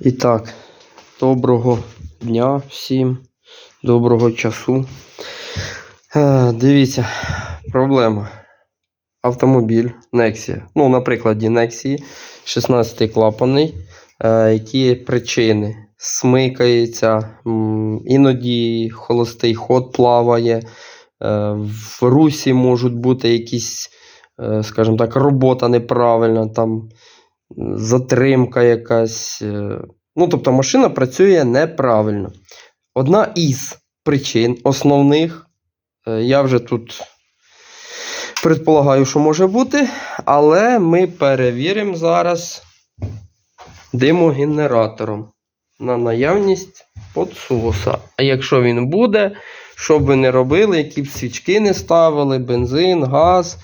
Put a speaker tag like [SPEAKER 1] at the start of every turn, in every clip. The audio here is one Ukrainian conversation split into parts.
[SPEAKER 1] І так, доброго дня всім, доброго часу. Е, дивіться, проблема. Автомобіль Nexia. Ну, на прикладі Nexia 16 клапаний. Е, які причини? Смикається, іноді холостий ход плаває. Е, в русі можуть бути якісь, е, скажімо так, робота неправильна, там затримка якась. е, Ну, тобто машина працює неправильно. Одна із причин основних, е, я вже тут предполагаю, що може бути, але ми перевіримо зараз димогенератором на наявність подсоса. А якщо він буде, що б ви не робили, які б свічки не ставили, бензин, газ.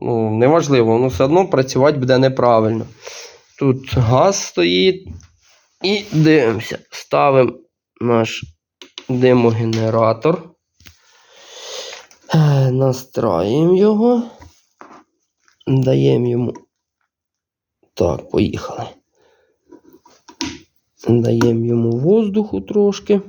[SPEAKER 1] Ну, неважливо, воно все одно працювати буде неправильно. Тут газ стоїть. І дивимося. Ставимо наш димогенератор. Е, Настраємо його. Даємо йому. Так, поїхали. Даємо йому воздуху трошки.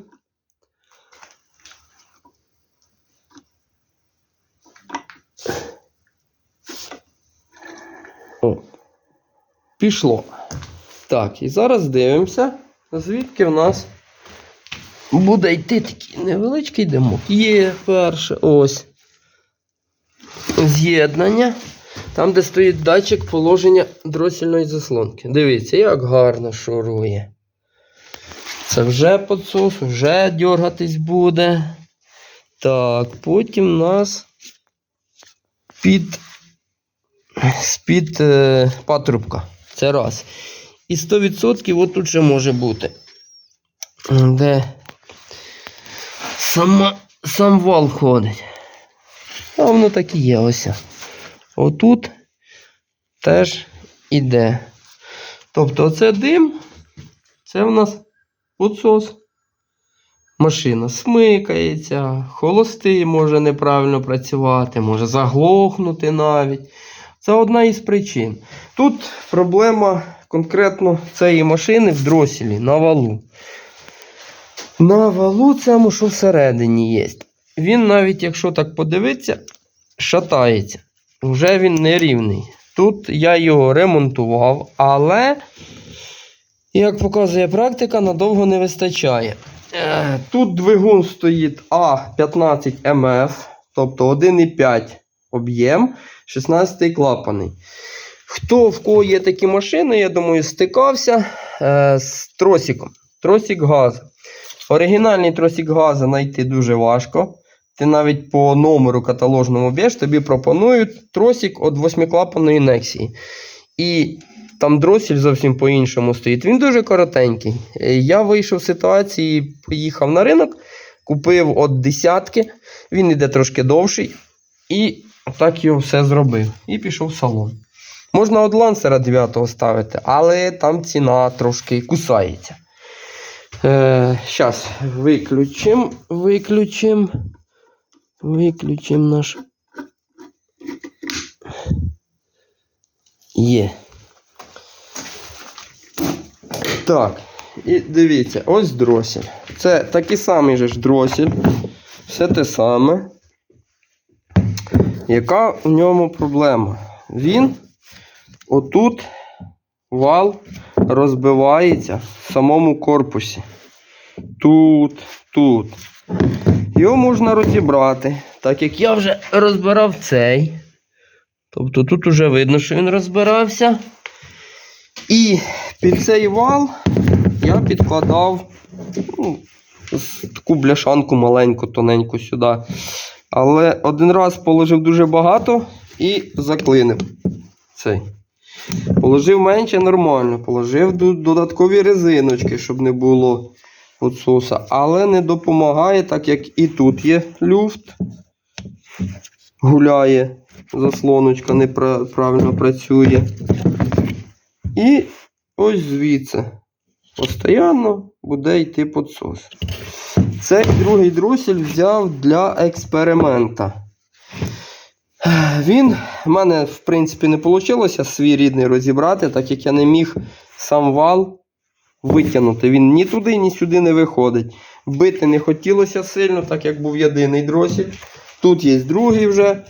[SPEAKER 1] Пішло. Так, і зараз дивимося, звідки в нас буде йти такий невеличкий димок. Є перше ось з'єднання. Там, де стоїть датчик положення дросільної заслонки. Дивіться, як гарно шурує. Це вже підсос, вже дергатись буде. Так, потім у нас під, з-під е, патрубка. Це раз. І 100% от тут ще може бути. Де сама, сам вал ходить. А воно так і є ось. Отут теж іде. Тобто оце дим, це в нас підсос. Машина смикається, холостий може неправильно працювати, може заглохнути навіть. Це одна із причин. Тут проблема конкретно цієї машини в дроселі на валу. На валу цьому, що всередині є. Він навіть, якщо так подивитися, шатається. Вже він не рівний. Тут я його ремонтував, але, як показує практика, надовго не вистачає. Е, Тут двигун стоїть А15МФ, тобто 1,5 об'єм, 16 клапаний. Хто в кого є такі машини, я думаю, стикався е, з тросиком. Тросик газу. Оригінальний тросик газу знайти дуже важко. Ти навіть по номеру каталожному б'єш, тобі пропонують тросик від восьмиклапаної Нексії. І там дросель зовсім по-іншому стоїть. Він дуже коротенький. Е, Я вийшов з ситуації, поїхав на ринок, купив от десятки, він іде трошки довший. І так його все зробив. І пішов в салон. Можна от лансера 9 ставити, але там ціна трошки кусається. Е, Зараз виключимо, виключимо, виключимо наш. Є. Так, і дивіться, ось дросель. Це такий самий же ж дросель. Все те саме. Яка в ньому проблема? Він отут вал розбивається в самому корпусі. Тут, тут. Його можна розібрати, так як я вже розбирав цей. Тобто тут вже видно, що він розбирався. І під цей вал я підкладав ну, таку бляшанку маленьку, тоненьку сюди. Але один раз положив дуже багато і заклинив цей. Положив менше нормально. Положив додаткові резиночки, щоб не було підсоса. Але не допомагає, так як і тут є люфт. Гуляє, заслоночка неправильно працює. І ось звідси. Постоянно буде йти підсос. Цей другий дросель взяв для експеримента. Він в мене, в принципі, не вийшло свій рідний розібрати, так як я не міг сам вал витягнути. Він ні туди, ні сюди не виходить. Бити не хотілося сильно, так як був єдиний дросіль. Тут є другий вже.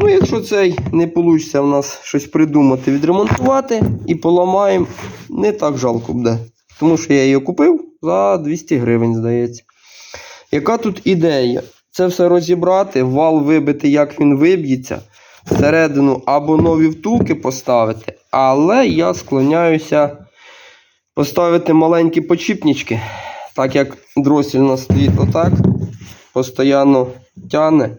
[SPEAKER 1] Ну, якщо цей не вийде в нас щось придумати, відремонтувати і поламаємо, не так жалко буде. Тому що я її купив за 200 гривень, здається. Яка тут ідея? Це все розібрати, вал вибити, як він виб'ється, всередину або нові втулки поставити. Але я склоняюся поставити маленькі почіпнички, так як дросіль у нас стоїть отак, постійно тягне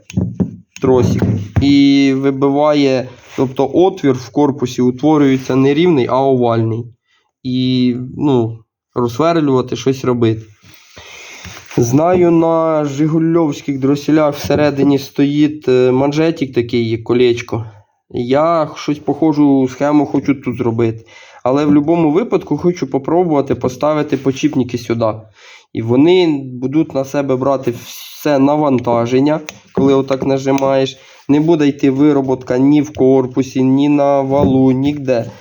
[SPEAKER 1] тросик і вибиває, тобто отвір в корпусі утворюється не рівний, а овальний. І ну, розсверлювати щось робити. Знаю, на Жигульовських дроселях всередині стоїть е, манжетик такий, колечко. Я щось похожу схему хочу тут зробити. Але в будь-якому випадку хочу попробувати поставити почіпники сюди. І вони будуть на себе брати все навантаження, коли отак нажимаєш. Не буде йти вироботка ні в корпусі, ні на валу, ніде.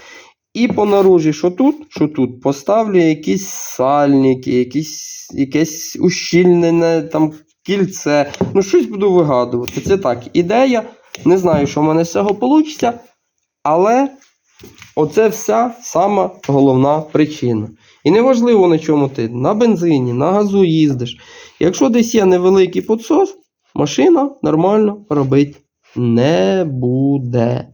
[SPEAKER 1] І по наружі, що тут, що тут, поставлю якісь сальники, якісь, якесь ущільнене там кільце. Ну, щось буду вигадувати. Це так, ідея. Не знаю, що в мене з цього вийде, але оце вся сама головна причина. І неважливо на чому ти, на бензині, на газу їздиш. Якщо десь є невеликий підсос, машина нормально робити не буде.